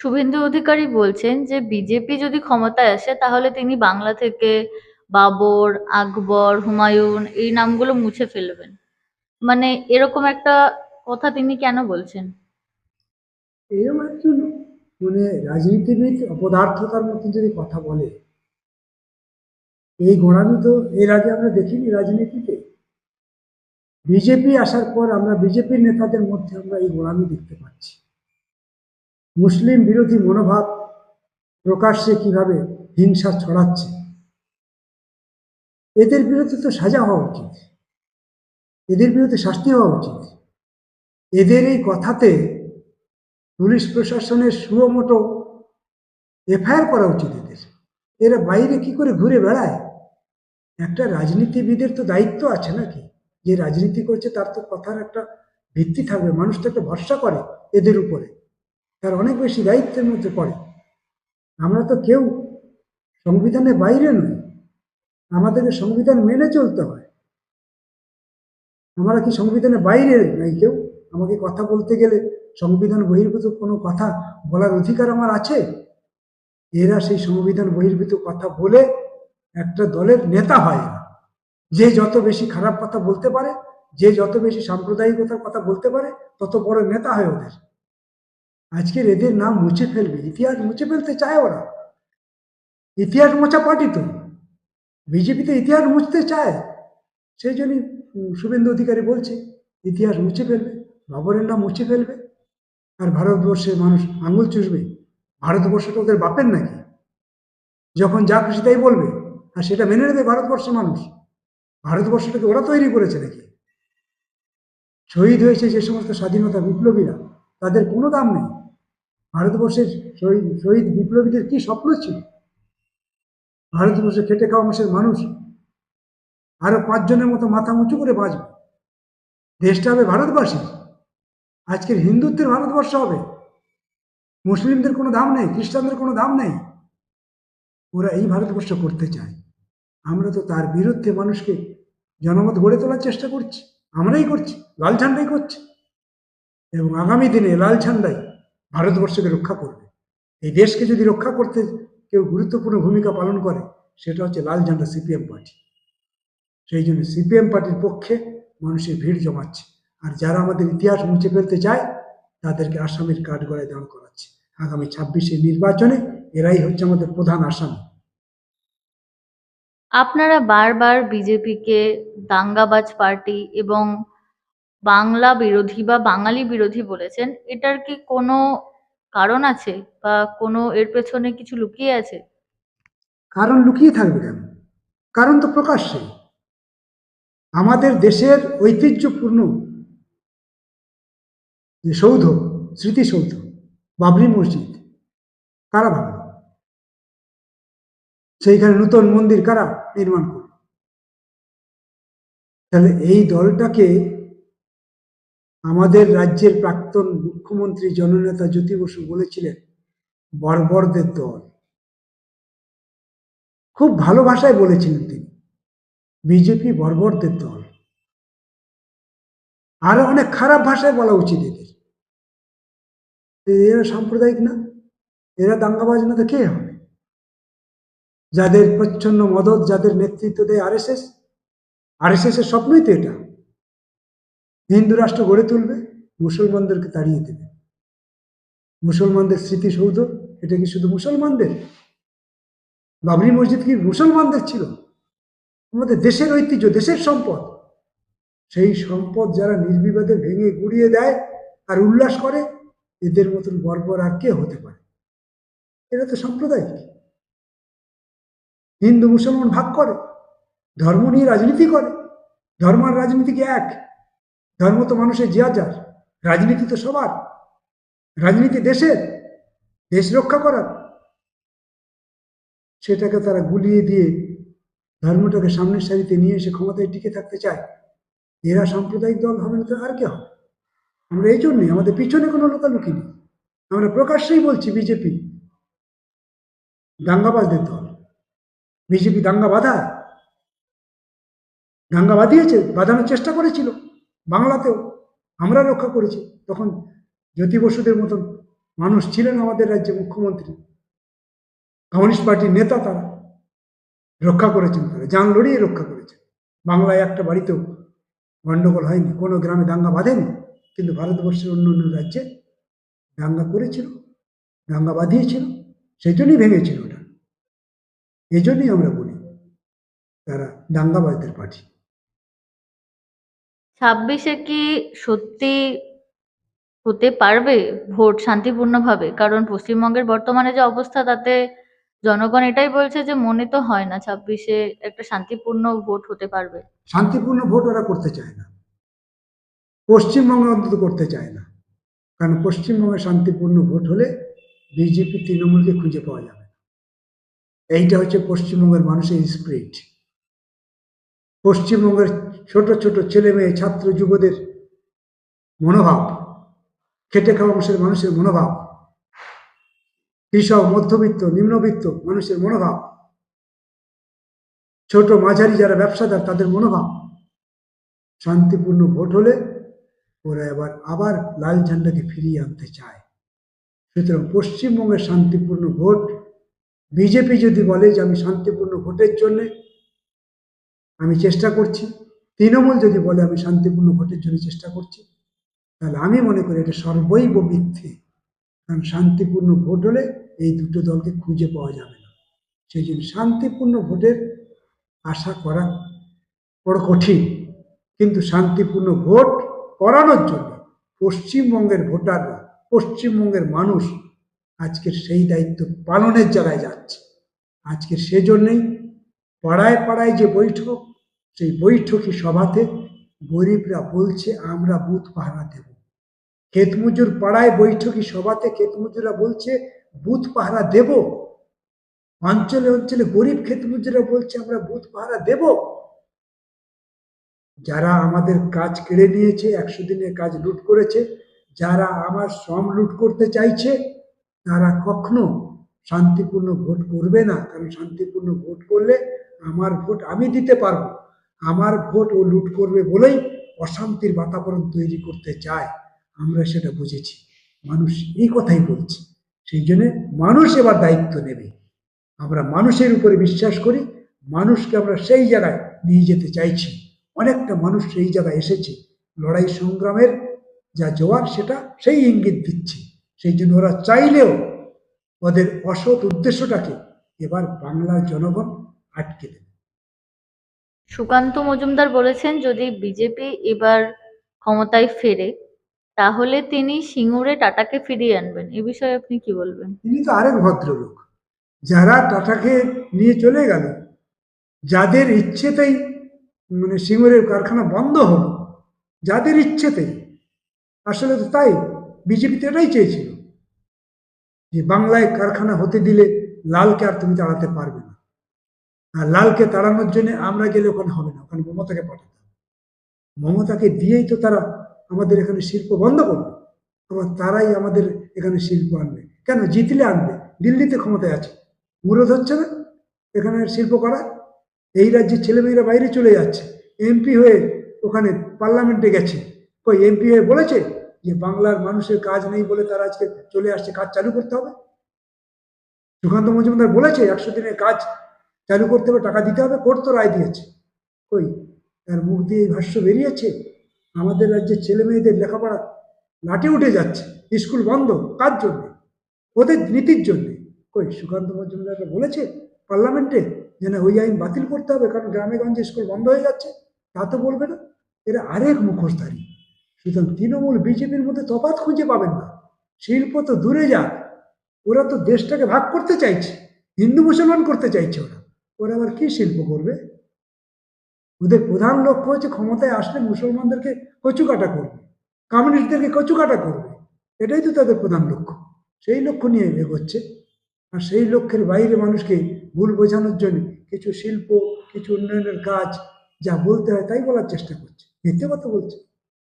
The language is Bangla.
শুভেন্দু অধিকারী বলছেন যে, বিজেপি যদি ক্ষমতায় আসে, তাহলে তিনি বাংলা থেকে বাবর, আকবর, হুমায়ুন এই নামগুলো মুছে ফেলবেন। মানে এরকম একটা কথা তিনি কেন বলছেন? এরকম একজন মানে রাজনীতিবিদ অপদার্থতার মতো যদি কথা বলে, এই গোড়ামি তো এর আগে আমরা দেখিনি রাজনীতিতে। বিজেপি আসার পর আমরা বিজেপির নেতাদের মধ্যে আমরা এই গোড়ামি দেখতে পাচ্ছি। মুসলিম বিরোধী মনোভাব প্রকাশ্যে কীভাবে হিংসা ছড়াচ্ছে? এদের বিরুদ্ধে তো সাজা হওয়া উচিত। এদের বিরুদ্ধে শাস্তি হওয়া উচিত। এদের এই কথাতে পুলিশ প্রশাসনের সুমোটো এফআইআর করা উচিত এদের। এরা বাইরে কি করে ঘুরে বেড়ায়? একটা রাজনীতিবিদের তো দায়িত্ব আছে নাকি? যে রাজনীতি করছে তার তো কথার একটা ভিত্তি থাকবে। মানুষ তো একটা ভরসা করে এদের উপরে। তার অনেক বেশি দায়িত্বের মধ্যে পড়ে। আমরা তো কেউ সংবিধানের বাইরে নই। আমাদেরকে সংবিধান মেনে চলতে হয়। আমরা কি সংবিধানের বাইরে নাই কেউ? আমাকে কথা বলতে গেলে সংবিধান বহির্ভূত কোনো কথা বলার অধিকার আমার আছে? এরা সেই সংবিধান বহির্ভূত কথা বলে একটা দলের নেতা হয় যে যত বেশি খারাপ কথা বলতে পারে, যে যত বেশি সাম্প্রদায়িকতার কথা বলতে পারে, তত বড় নেতা হয় ওদের। আজকের এদের নাম মুছে ফেলবে। ইতিহাস মুছে ফেলতে চায় ওরা। ইতিহাস মোছা পার্টি তো। বিজেপিতে ইতিহাস মুছতে চায়। সেই জন্যই শুভেন্দু অধিকারী বলছে, ইতিহাস মুছে ফেলবে বাবরের নাম মুছে ফেলবে। আর ভারতবর্ষের মানুষ আঙুল চুষবে। ভারতবর্ষটা ওদের বাপের নাকি? যখন যা খুশি তাই বলবে। আর সেটা মেনে নেবে ভারতবর্ষের মানুষ। ভারতবর্ষটাকে ওরা তৈরি করেছে নাকি? শহীদ হয়েছে যে সমস্ত স্বাধীনতা বিপ্লবীরা, তাদের কোনো দাম নেই। ভারতবর্ষের শহীদ শহীদ বিপ্লবীদের কি স্বপ্ন ছিল? ভারতবর্ষে খেটে খাওয়া মানুষের মানুষ আরও পাঁচজনের মতো মাথা উঁচু করে বাঁচবে। দেশটা হবে ভারতবাসী আজকের হিন্দুত্বের ভারতবর্ষ হবে। মুসলিমদের কোনো দাম নেই, খ্রিস্টানদের কোনো দাম নেই। ওরা এই ভারতবর্ষ করতে চায়। আমরা তো তার বিরুদ্ধে মানুষকে জনমত গড়ে তোলার চেষ্টা করছি। আমরাই করছি, লাল ঝান্ডাই করছি। এবং আগামী দিনে লাল ঝান্ডাই ভারতবর্ষকে রক্ষা করবে। এই দেশকে যদি রক্ষা করতে কেউ গুরুত্বপূর্ণ ভূমিকা পালন করে, সেটা হচ্ছে লাল ঝান্ডা সিপিএম পার্টি। সেই জন্য সিপিএম পার্টির পক্ষে মানুষের ভিড় জমাচ্ছে। আর যারা আমাদের ইতিহাস মুছে ফেলতে চায়, তাদেরকে আসামের কাঠগড়ায় দাঁড় করাচ্ছে। আগামী ছাব্বিশের নির্বাচনে এরাই হচ্ছে আমাদের প্রধান আসামি। আপনারা বারবার বিজেপিকে দাঙ্গাবাজ পার্টি এবং বাংলা বিরোধী বা বাঙালি বিরোধী বলেছেন, এটার কি কোনো কারণ আছে বা কোনো এর পেছনে কিছু লুকিয়ে আছে? কারণ লুকিয়ে থাকবে কেন? কারণ তো প্রকাশ্যে। আমাদের দেশের ঐতিহ্যপূর্ণ যে সৌধ, স্মৃতিসৌধ, বাবরি মসজিদ, কারা ভাঙল সেইখানে নূতন মন্দির কারা নির্মাণ করল তাহলে এই দলটাকে আমাদের রাজ্যের প্রাক্তন মুখ্যমন্ত্রী জননেতা জ্যোতি বসু বলেছিলেন, বর্বরদের দল। খুব ভালো ভাষায় বলেছিলেন তিনি, বিজেপি বর্বরদের দল। আরও অনেক খারাপ ভাষায় বলা উচিত এদের। এরা সাম্প্রদায়িক না, এরা দাঙ্গাবাজ না তো কে হবে? যাদের প্রচ্ছন্ন মদত, যাদের নেতৃত্ব দেয় R S S R S এর স্বপ্নই তো এটা। হিন্দু রাষ্ট্র গড়ে তুলবে, মুসলমানদেরকে তাড়িয়ে দেবে। মুসলমানদের স্মৃতিসৌধ, এটা কি শুধু মুসলমানদের? বাবরি মসজিদ কি মুসলমানদের ছিল? আমাদের দেশের ঐতিহ্য, দেশের সম্পদ। সেই সম্পদ যারা নির্বিবাদে ভেঙে গুড়িয়ে দেয় আর উল্লাস করে, এদের মতন বর্বর আর কে হতে পারে? এরা তো সাম্প্রদায়িক। হিন্দু মুসলমান ভাগ করে, ধর্ম নিয়ে রাজনীতি করে, ধর্ম আর রাজনীতি কি এক। ধর্ম তো মানুষের যা যার, রাজনীতি তো সবার। রাজনীতি দেশের, দেশ রক্ষা করার। সেটাকে তারা গুলিয়ে দিয়ে ধর্মটাকে সামনের সারিতে নিয়ে এসে ক্ষমতায় টিকে থাকতে চায়। এরা সাম্প্রদায়িক দল হবে না তো আর কে হবে আমরা এই জন্যই আমাদের পিছনে কোনো লোকালুকি নেই। আমরা প্রকাশ্যেই বলছি বিজেপি, দাঙ্গাবাজদের দল। বিজেপি দাঙ্গা বাঁধায়। দাঙ্গা বাঁধিয়েছে, বাঁধানোর চেষ্টা করেছিল। বাংলাতেও আমরা রক্ষা করেছি। তখন জ্যোতি বসুদের মতন মানুষ ছিলেন আমাদের রাজ্যে মুখ্যমন্ত্রী। কমিউনিস্ট পার্টির নেতা তারা রক্ষা করেছেন তারা, যান লড়িয়ে রক্ষা করেছেন। বাংলায় একটা বাড়িতেও গণ্ডগোল হয়নি, কোনো গ্রামে দাঙ্গা বাঁধেনি, কিন্তু ভারতবর্ষের অন্য অন্য রাজ্যে দাঙ্গা করেছিল, দাঙ্গা বাঁধিয়েছিল সেই জন্যই ভেঙেছিল ওটা। এই জন্যই আমরা বলি, তারা দাঙ্গাবাজদের পার্টি। ছাব্বিশে কি সত্যি হতে পারবে? ভোট শান্তিপূর্ণভাবে? কারণ পশ্চিমবঙ্গের বর্তমানে যে অবস্থা, তাতে জনগণ এটাই বলছে যে মনে তো হয় না ছাব্বিশে একটা শান্তিপূর্ণ ভোট হতে পারবে। শান্তিপূর্ণ ভোট ওরা করতে চায় না। পশ্চিমবঙ্গে অন্তত করতে চায় না। কারণ পশ্চিমবঙ্গে শান্তিপূর্ণ ভোট হলে বিজেপি, তৃণমূলকে খুঁজে পাওয়া যাবে। এইটা হচ্ছে পশ্চিমবঙ্গের মানুষের স্পিরিট পশ্চিমবঙ্গের ছোট ছোট ছেলে মেয়ে, ছাত্র যুবদের মনোভাব, খেটে খাওয়া অংশের মানুষের মনোভাব, কৃষক, মধ্যবিত্ত, নিম্নবিত্ত মানুষের মনোভাব, ছোট মাঝারি যারা ব্যবসাদার তাদের মনোভাব। শান্তিপূর্ণ ভোট হলে ওরা এবার আবার লাল ঝান্ডাকে ফিরিয়ে আনতে চায়। সুতরাং পশ্চিমবঙ্গের শান্তিপূর্ণ ভোট, বিজেপি যদি বলে যে আমি শান্তিপূর্ণ ভোটের জন্যে আমি চেষ্টা করছি। তৃণমূল যদি বলে আমি শান্তিপূর্ণ ভোটের জন্য চেষ্টা করছি, তাহলে আমি মনে করি এটা সর্বৈব মিথ্যে। কারণ শান্তিপূর্ণ ভোট হলে এই দুটো দলকে খুঁজে পাওয়া যাবে না। সেই জন্য শান্তিপূর্ণ ভোটের আশা করা বড় কঠিন। কিন্তু শান্তিপূর্ণ ভোট করানোর জন্য পশ্চিমবঙ্গের ভোটাররা, পশ্চিমবঙ্গের মানুষ আজকের সেই দায়িত্ব পালনের জায়গায় যাচ্ছে। আজকে সেজন্যই পাড়ায় পাড়ায় যে বৈঠক, সেই বৈঠকি সভাতে গরিবরা বলছে, আমরা বুথ পাহারা দেব। ক্ষেতমজুর পাড়ায় বৈঠকি সভাতে ক্ষেতমজুরা বলছে, বুথ পাহারা দেব? অঞ্চলে অঞ্চলে গরিব ক্ষেতমজুরা বলছে, আমরা বুথ পাহারা দেব। যারা আমাদের কাজ কেড়ে নিয়েছে, একশো দিনের কাজ লুট করেছে, যারা আমার শ্রম লুট করতে চাইছে, তারা কখনো শান্তিপূর্ণ ভোট করবে না, কারণ শান্তিপূর্ণ ভোট করলে আমার ভোট আমি দিতে পারব। আমার ভোট ও লুট করবে বলেই অশান্তির বাতাবরণ তৈরি করতে চায়। আমরা সেটা বুঝেছি। মানুষ এই কথাই বলছে। সেই জন্য মানুষ এবার দায়িত্ব নেবে। আমরা মানুষের উপরে বিশ্বাস করি, মানুষকে আমরা সেই জায়গায় নিয়ে যেতে চাইছি। অনেকটা মানুষ সেই জায়গায় এসেছে। লড়াই সংগ্রামের যা জোয়ার, সেটা সেই ইঙ্গিত দিচ্ছে। সেই জন্য ওরা চাইলেও ওদের অসৎ উদ্দেশ্যটাকে এবার বাংলার জনগণ আটকে দেবে। সুকান্ত মজুমদার বলেছেন যদি বিজেপি এবার ক্ষমতায় ফেরে তাহলে তিনি সিঙ্গুরে টাটাকে ফিরিয়ে আনবেন। এ বিষয়ে আপনি কি বলবেন? তিনি তো আরেক ভদ্রলোক। যারা টাটাকে নিয়ে চলে গেল যাদের ইচ্ছেতেই মানে সিঙ্গুরের কারখানা বন্ধ হলো যাদের ইচ্ছেতেই আসলে তো তাই বিজেপি তো এটাই চেয়েছিল। যে বাংলায় কারখানা হতে দিলে লালকে আর তুমি তাড়াতে পারবে না। আর লালকে তাড়ানোর জন্য আমরা গেলে ওখানে হবে না, ওখানে মমতাকে পাঠাতে হবে। মমতাকে দিয়েই তো তারা আমাদের এখানে শিল্প বন্ধ করবে। আবার তারাই আমাদের এখানে শিল্প আনবে। কেন? জিতলে আনবে। দিল্লিতে ক্ষমতায় আছে। মুরদ হচ্ছে না এখানে শিল্প করা এই রাজ্যের ছেলেমেয়েরা বাইরে চলে যাচ্ছে। এমপি হয়ে ওখানে পার্লামেন্টে গেছে। কই, এমপি হয়ে বলেছে? যে বাংলার মানুষের কাজ নেই বলে তারা আজকে চলে আসছে, কাজ চালু করতে হবে। সুকান্ত মজুমদার বলেছে, একশো দিনের কাজ চালু করতে হবে, টাকা দিতে হবে, কোর্ট তো রায় দিয়েছে। কই? তার মুখ দিয়ে ভাষ্য বেরিয়েছে, আমাদের রাজ্যের ছেলে মেয়েদের লেখাপড়া লাটে উঠে যাচ্ছে, স্কুল বন্ধ, কার জন্য? ওদের নীতির জন্যে। কই? সুকান্ত মজুমদার বলেছে, পার্লামেন্টে যে না ওই আইন বাতিল করতে হবে, কারণ গ্রামে গঞ্জে স্কুল বন্ধ হয়ে যাচ্ছে, তা তো বলবে না। এরা আরেক মুখোশধারী। সুতরাং তৃণমূল বিজেপির মধ্যে তফাৎ খুঁজে পাবেন না। শিল্প তো দূরে যাক। ওরা তো দেশটাকে ভাগ করতে চাইছে। হিন্দু মুসলমান করতে চাইছে ওরা। ওরা আবার কি শিল্প করবে? ওদের প্রধান লক্ষ্য হচ্ছে ক্ষমতায় আসলে মুসলমানদেরকে কচুকাটা করবে। কমিউনিস্টদেরকে কচুকাটা করবে। এটাই তো তাদের প্রধান লক্ষ্য। সেই লক্ষ্য নিয়ে এগোচ্ছে। আর সেই লক্ষ্যের বাইরে মানুষকে ভুল বোঝানোর জন্য কিছু শিল্প, কিছু উন্নয়নের কাজ যা বলতে হয় তাই বলার চেষ্টা করছে। মিথ্যে কথা বলছে।